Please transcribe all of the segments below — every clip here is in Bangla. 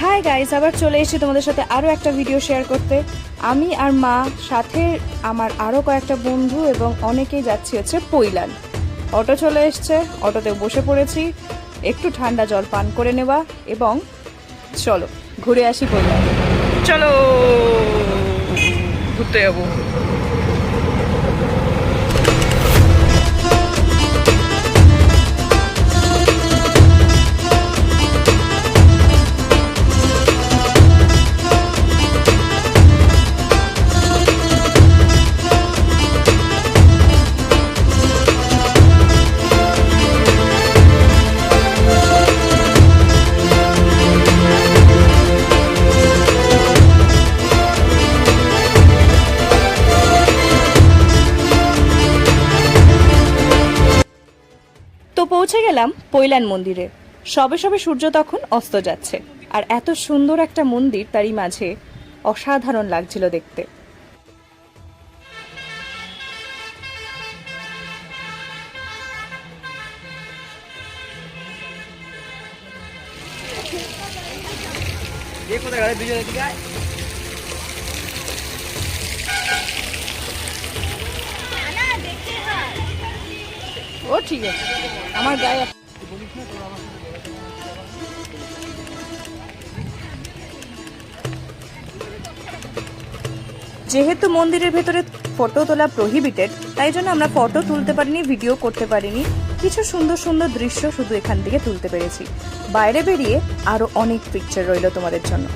হাই গাইস, আবার চলে এসেছি তোমাদের সাথে আরও একটা ভিডিও শেয়ার করতে। আমি আর মা সাথে আমার আরও কয়েকটা বন্ধু এবং অনেকেই যাচ্ছি হচ্ছে পৈলান। অটো চলে এসছে, অটোতে বসে পড়েছি, একটু ঠান্ডা জল পান করে নেওয়া এবং চলো, ঘুরে আসি পৈলান। চলো, ঘুরতে যাব। গেলাম পৈলান মন্দিরে। সবে সবে সূর্য তখন অস্ত যাচ্ছে। আর এত সুন্দর একটা মন্দির তারই মাঝে অসাধারণ লাগছিল দেখতে। ও ঠিক আছে। আমার গায়ে যেহেতু মন্দিরের ভেতরে ফটো তোলা প্রহিবিটেড তাই জন্য আমরা ফটো তুলতে পারিনি ভিডিও করতে পারিনি। কিছু সুন্দর সুন্দর দৃশ্য শুধু এখান থেকে তুলতে পেরেছি। বাইরে বেরিয়ে আরও অনেক পিকচার রইল তোমাদের জন্য।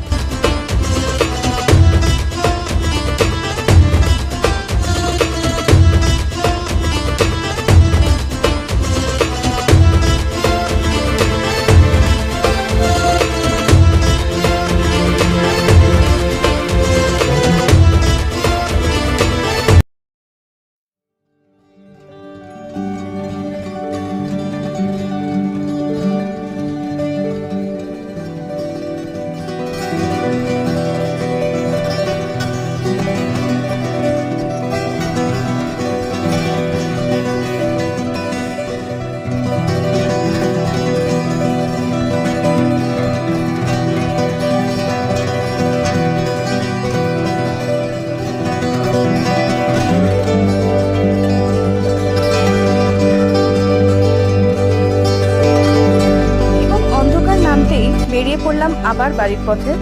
বেরিয়ে পড়লাম আবার বাড়ির পথে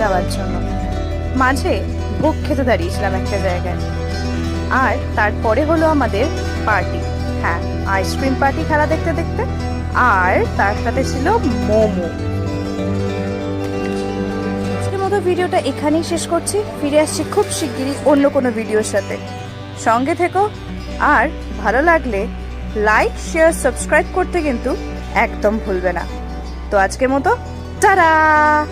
যাওয়ার জন্য। মাঝে ভোগ খেতে দাঁড়িয়েছিলাম একটা জায়গায়। আর তারপরে হলো আমাদের পার্টি। হ্যাঁ আইসক্রিম পার্টি খেলা দেখতে দেখতে। আর তার সাথে ছিল মোমো। মতো ভিডিওটা এখানেই শেষ করছি। ফিরে আসছি খুব শিগগিরই অন্য কোনো ভিডিওর সাথে। সঙ্গে থেকো। আর ভালো লাগলে লাইক শেয়ার সাবস্ক্রাইব করতে কিন্তু একদম ভুলবে না। তো আজকের মতো 哒哒